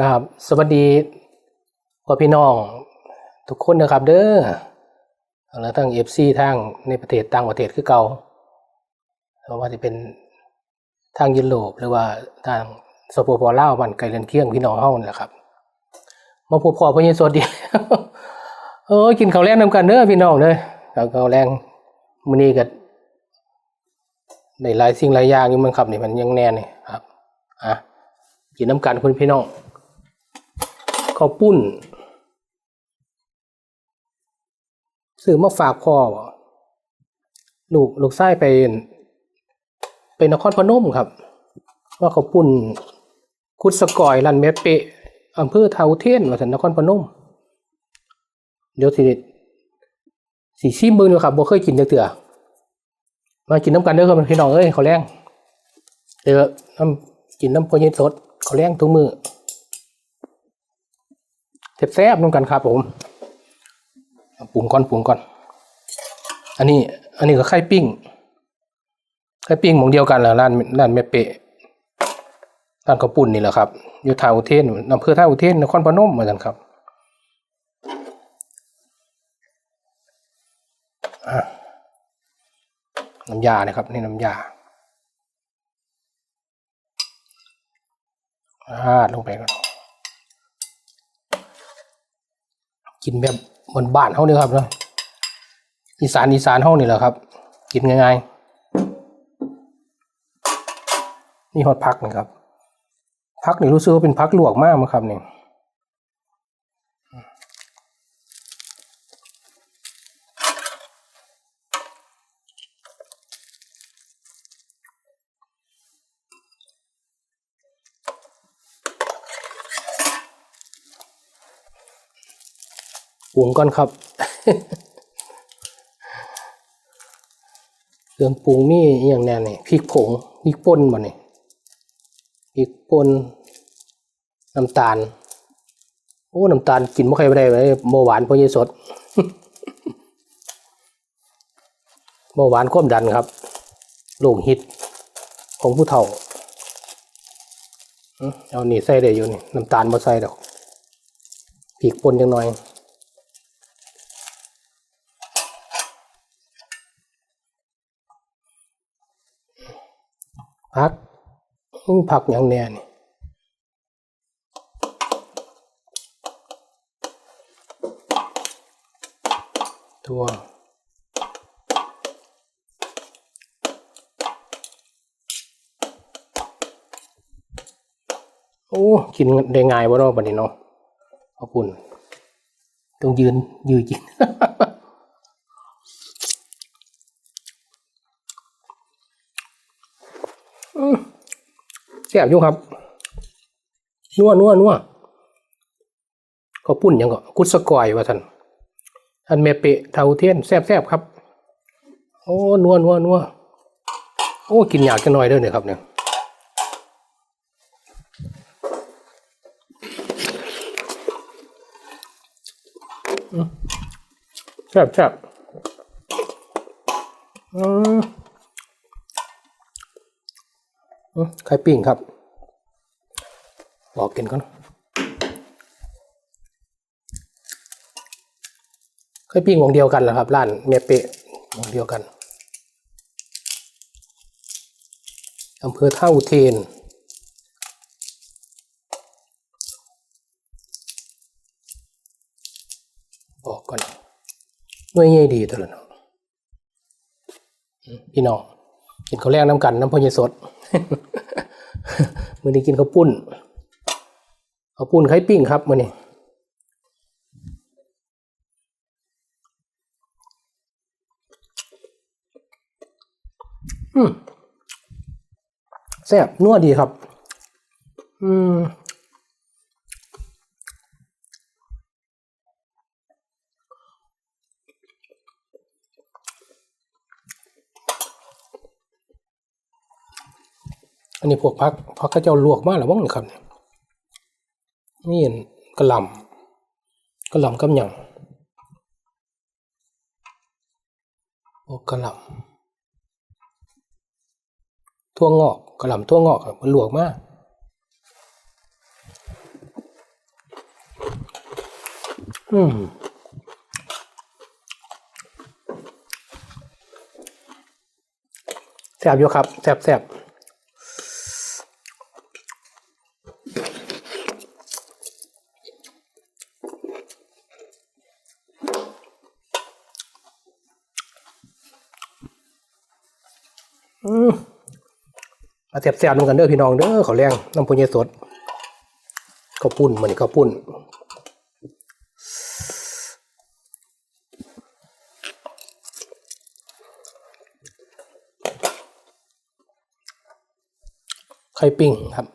ครับสวัสดีพ่อพี่น้องทุกคนนะครับเด้อแล้วทั้งเอฟซีทางในประเทศต่างประเทศคือเก่าเพราว่าจะเป็นทางยุโรปหรือว่าทางสปปลาวมันไกลเรือนเคียงพี่น้องเฮานั่แหละครับมาพบพ่อพ่อเยสวดดีเออกินข้าวแรงนำกันเด้อพี่น้องเด้อข้าวข้าวแรงมื้อนี้ก็ได้หลายสิ่งหลายอย่างอยู่มันครับนี่มันยังแน่นี่ครับอะกินน้ำกันคุณพี่น้อง ข้าวปุ้นซื้อมาฝากพ่อลูกลูกไส้ไปไปนครพนมครับ ว่าข้าวปุ้นคุดสกอยรันแม่เปะอำเภอเทาเทียนว่าสันนครพนม เดี๋ยวสิสีชิมเบิ่งดูครับบ่เคยกินจักเทื่อมากินน้ำกันเด้อครับพี่น้องเอ้ยเขอแรงเดี๋ยวน้ำกินน้ำโพเยนสดเขอแรงทุกมือ แซ่บๆน้ำกันครับผมปรุงก่อนปรุงก่อน อันนี้ อันนี้ก็ไข่ปิ้งไข่ปิ้งหมองเดียวกันแหละร้านร้านแม่เปะร้านข้าปุ่นนี่แหละครับอยู่ท่าอุเทนอำเภอท่าอุเทนนครพนมเหมือนกันครับน้ำยานะครับนี่น้ำยาราดลงไปก่อน กินแบบเหมือนบ้านเฮาเนี่ยครับเนาะอีสานอีสานห้องนี่แหละครับ กินง่ายๆนี่ฮอดพักนะครับพักนี่รู้สึกว่าเป็นพักลวกมากมั้งครับเนี่ย ปรุงก่อนครับ เครื่องปรุงมีอย่างแน่นี่พริกผงพริกป่นบ่นี่พริกป่นน้ำตาล โอ้ น้ำตาลกินไม่ค่อยได้เลยเบาหวานพราะยี่สดเบาหวานความดันครับโรคฮิตของผู้เฒ่า เอานี่ใส่ได้อยู่นี่ น้ำตาลบ่ใส่ดอกพริกป่นจังหน่อย พักผักอย่างแน่นี่ทั่วโอ้กินได้ง่ายบ่เนาะบัดนี้เนาะขอบคุณ ต้องยืนยืนกิน แซ่บอยู่ครับ นัวนัวนัวเขาปุ้นยังก็กุดสกอยว่าท่านท่านแม่เปะเทาเทียนแซ่บแซ่บครับ โอ้นัวนัวนัวโอ้กินอยากจะหน่อยเด้อเนี่ยครับเนี่ยแซ่บแซ่บอืม อืม ไข่ปิ้งครับบอกกินก่อนไข่ปิ้งวงเดียวกันเหรอครับ ร้านเมเปะวงเดียวกันอำเภอท่าอุเทนบอกก่อนหน่วยใหญ่ดีตลอืมพี่น้องกินข้าวแรกน้ำกันน้ำพอเยสด มื่อนี้กินข้าวปุ้นข้าวปุ้นไข่ปิ้งครับมื่อนี้อืมแซ่บนัวดีครับ อืม อันนี้พวกพักพักเขาเจ้าลวกมากหรือบ้างนะครับเนี่ยนี่เห็นกระหลำกระหลำกับหยังโอ้กระหลำทั่วงอกกระหลำทั่วงอกครับมันลวกมากอืมแซบอยู่ครับแซบแซบอืมมา แซ่บแซ่บๆนำกันเด้อพี่น้องเด้อเขาวแรงน้ำพุนยสดข้าวปุ้นมันนี่ข้าวปุ้นไข่ปิ้งครับ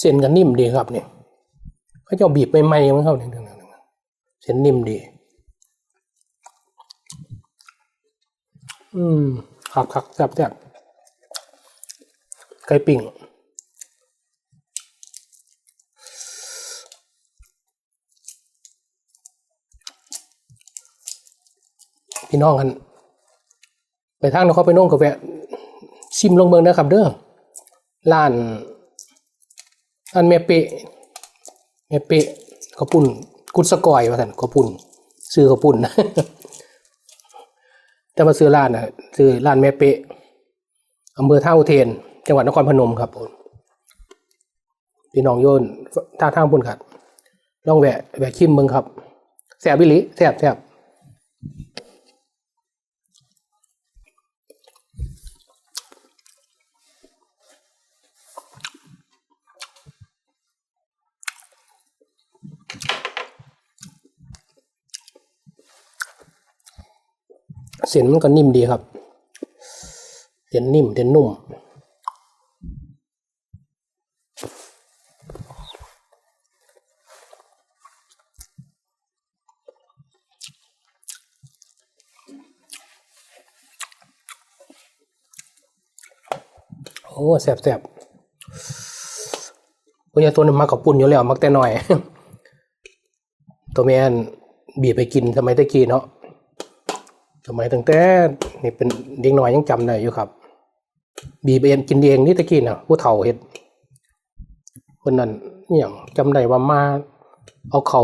เส้นกันนิ่มดีครับเนี่ยเขาจะบีบใหม่ๆมันเข้าเนี่ยเส้นนิ่มดี อืมครับครับแซ่บแซ่บไก่ปิ้งพี่น้องกัน ไปทางนครไปโน่งกับแวะชิมลงเมืองนะครับเด้อร้าน ร้านแม่เปะแม่เปะข้าวปุ่นกุดสกอยว่าท่านข้าวปุ่นซื้อข้าวปุ่นจะมาซื้อร้านนะซื้อร้านแม่เปะอำเภอท่าอุเทน จังหวัดนครพนมครับผมพี่น้องโยนท่าทางพุ่นครับลองแวะแวะชิมเมืองครับแซ่บวิลิแซ่บแซ่บ เส้นมันก็นิ่มดีครับเส้นนิ่มเส้นนุ่ม โอ้แสบแสบพวกนี้ตัวนี้มากับปุ่นอยู่แล้ว มักแต่น้อย ตัวแม่นบีบไปกินสมัยตะกี้เนาะ มัยตั้งแต่นี่เป็นเด็กน้อยยังจำได้อยู่ครับ บีบเองกินเองนี่ตะกี้นะผู้เฒ่าเฮ็ดคนนั้นอหย่างจำได้ว่ามาเอาเข่า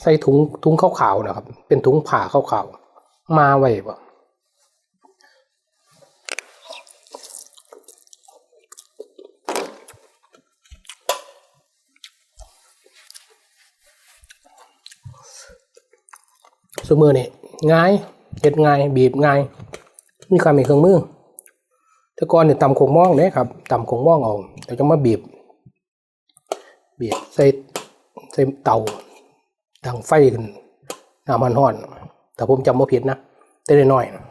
ใส่ถุงถุงขาวๆนะครับ เป็นถุงผ้าขาวๆมาไว้บ่สมือนี่ง่าย เฮ็ดง่าย บีบง่าย มีความมีเครื่องมือแต่ก่อนเนี่ยตำโขงม่องเนี่ยครับตำโขงม่องเอาแต่จะมาบีบ บีบใส่ใส่เตาดังไฟขึ้นน้ำมันห้อน แต่ผมจำว่าผิดนะแต่ได้น้อยนะ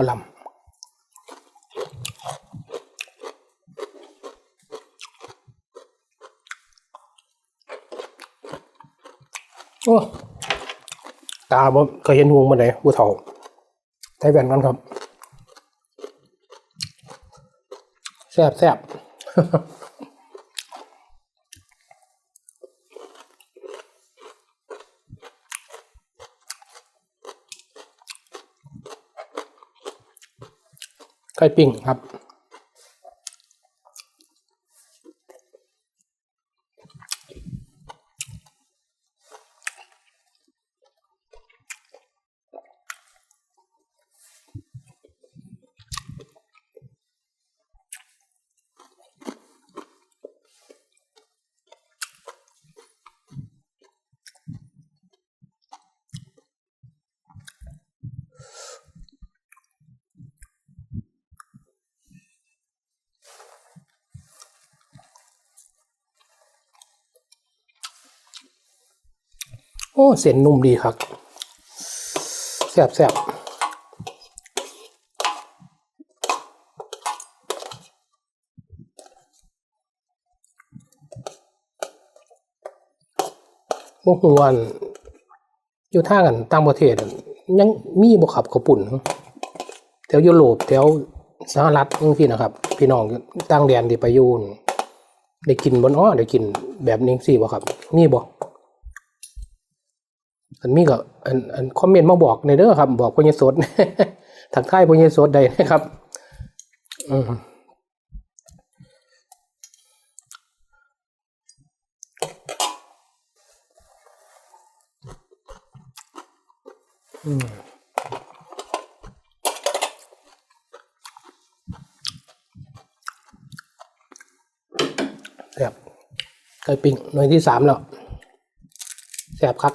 กระลำโอ้ตาบ่เคยเห็นวงมาไหนผู้เฒ่าใช้แว่นกันครับ แซ่บแซ่บ ไก่ปิ้งครับ โอ้เส้นนุ่มดีครับแซ่บแซ่บโอ้วกหวานอยู่ทากันต่างประเทศ ยังมีบ่ขับข้าวปุ่นแถวยุโรปแถวสหรัฐจังซี่นะครับ พี่น้องต่างแดนที่ไปยูนได้กินบ่เนาะได้กินแบบนี้สิบ่ครับ มีบ่ อันมีก็อันอันคอมเมนต์มาบอกในเด้อครับ บอกพญสดทักทายพญสดได้นะครับอืมอืมแซ่บไก่ปิ้งหน่วยที่สามแล้วแซ่บคัก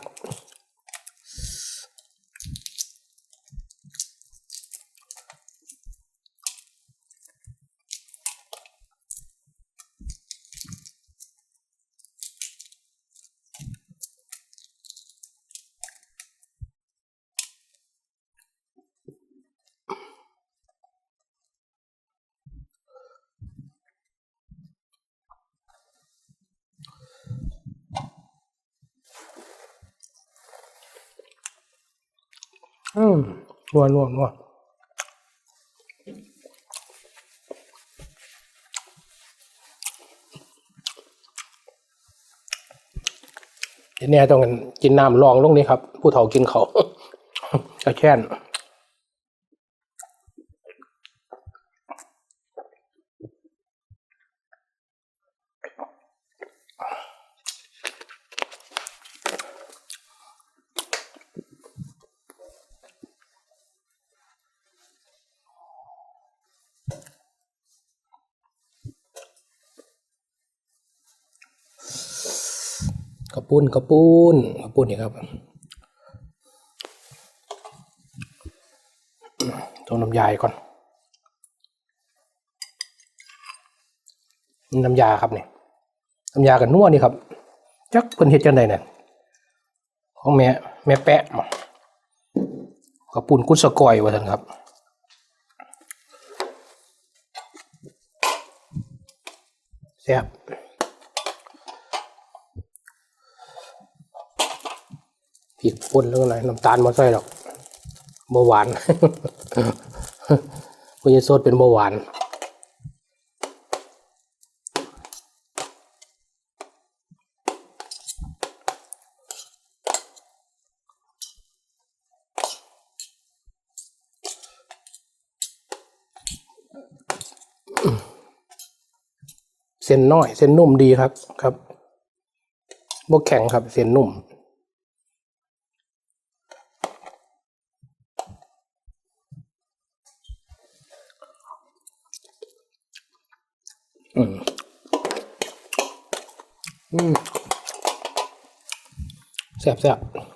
อืมนัวนัวนัวทีนี้ต้องกินน้ำรองลงนี้ครับ ผู้เฒ่ากินเขาวกระแช่น กระ ปุ้นกระปุ้นกระปุ้นนี่ครับต้มน้ำยาก่อน น้ำยาครับเนี่ยน้ำยากับนัวนี่ครับ จักเพิ่นเฮ็ดจังไดเนี่ยของแม่แม่แปะกระปุ้นกุศกอยว่าซั่นครับแซ่บ พริกป่นแล้วก็อะไรน้ำตาลมาใส่หรอกเบาหวานคุณยายโซดเป็นเบาหวานเส้นน้อย เส้นนุ่มดีครับครับบวแข็งครับ เส้นนุ่ม อืม แซ่บแ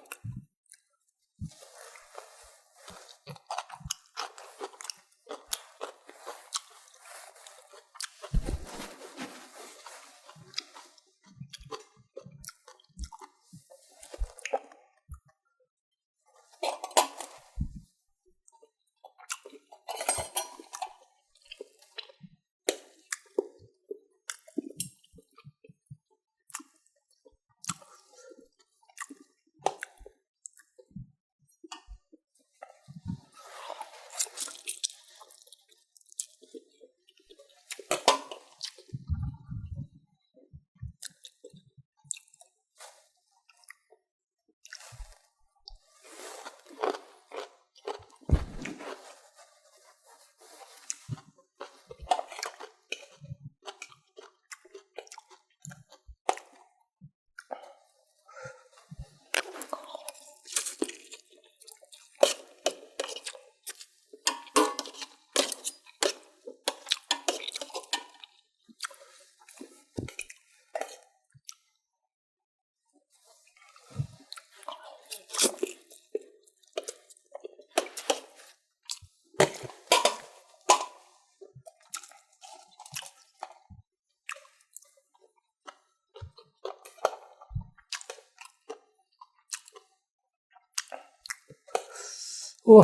โอ้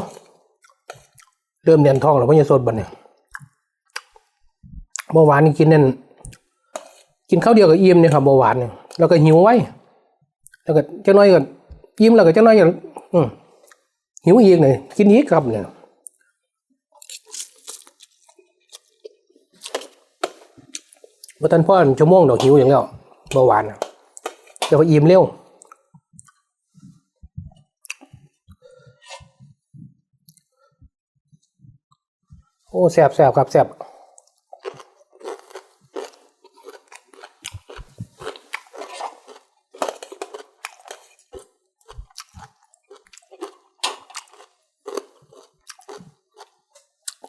เริ่มเรียนท้องแล้วพ่อยาโซดบันเนี่ยเบาหวานนี่กินนั่นกินข้าวเดียวกับอิ่มเนี่ยครับเบาหวานเนี่ยแล้วก็หิวไว้ แล้วก็เจ้าน้อยก็ยิ้มแล้วก็เจ้าน้อยก็หิวอีกเลยกินอีกครับเนี่ยว่าท่านพ่อชั่วโมงดอกหิวอย่างเดียวเบาหวานเดี๋ยวก็อิ่มเร็ว โอ้แสบแสบครับแสบ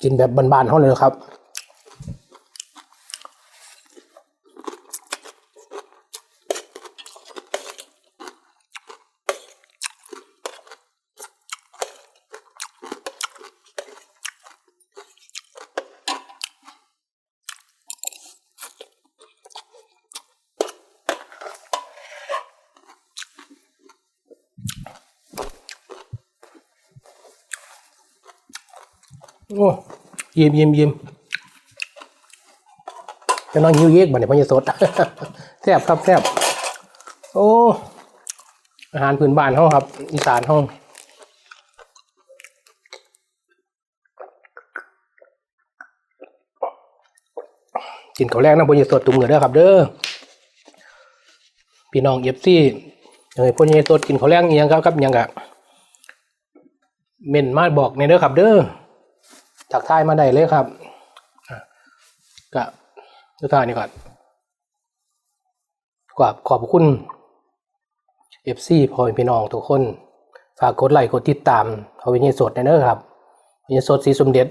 กินแบบบานๆเขาเลยนครับ โอ้ยิ้มยิ้มยิ้มจะน้องหิวเยกบ่เนี่ยพ่อจะสดแซ่บครับแซ่บโอ้อาหารพื้นบ้านห้องครับ อีสานห้องกินข้าวแรกนะพ่อจะสดตุ้มเหนือเด้อครับ เด้อพี่น้องเอฟซี่เอ้ยพ่อจะสดกินข้าวแรกยังครับครับยังกะเม่นมาบอกในเด้อครับเด้อ ถักทายมาได้เลยครับอะก็ทุกท่านนี่ก่อนขอบขอบคุณเอฟซีพ่อแม่พี่น้องทุกคน ฝากกดไลค์กดติดตามเขาวิญญาณสดในเด้อครับวิญญาณสดสีสมเด็จ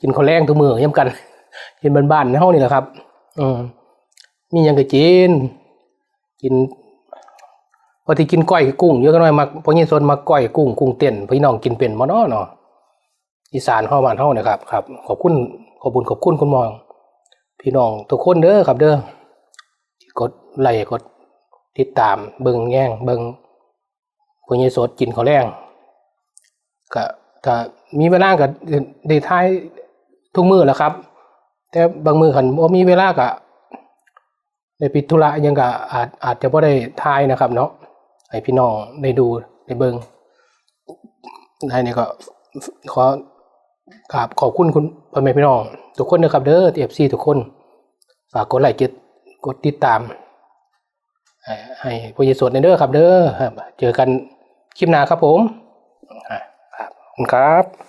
กินข้าวแรงทุกมือเยี่ยมกันกินบ้านๆในห้องนี่แหละครับ อืมมีหยังก็กินกินพอที่กินก้อยกุ้งเยอะกันหน่อยมักพอยี่สนมักก้อยกุ้งกุ้งเต้นพี่น้องกินเป็นบ่เนาะเนาะ อีสานเฮาบ้านเฮานะครับครับ ขอบคุณขอบคุณขอบคุณคุณมอง พี่น้องทุกคนเด้อครับเด้อที่กดไลค์กดติดตามเบิ่งแย่งเบิ่งผู้ใหญ่สดกินข้าวแรงก็ถ้ามีเวลาก็ได้ทายทุกมื้อแหล้วครับ แต่บางมื้อคันบ่มีเวลาก็ได้ปิดธุระยังก็อาจอาจจะบ่ได้ทายนะครับ เนาะให้พี่น้องได้ดูได้เบิ่งได้นี่ก็ขอ ครับขอบคุณคุณพ่อแม่พี่น้องทุกคนนะครับเด้อเอฟซีทุกคน ฝากกดไลค์กดกดติดตาม ให้พยสดในเด้อครับเด้อครับเจอกันคลิปหน้าครับผมครับขอบคุณครับ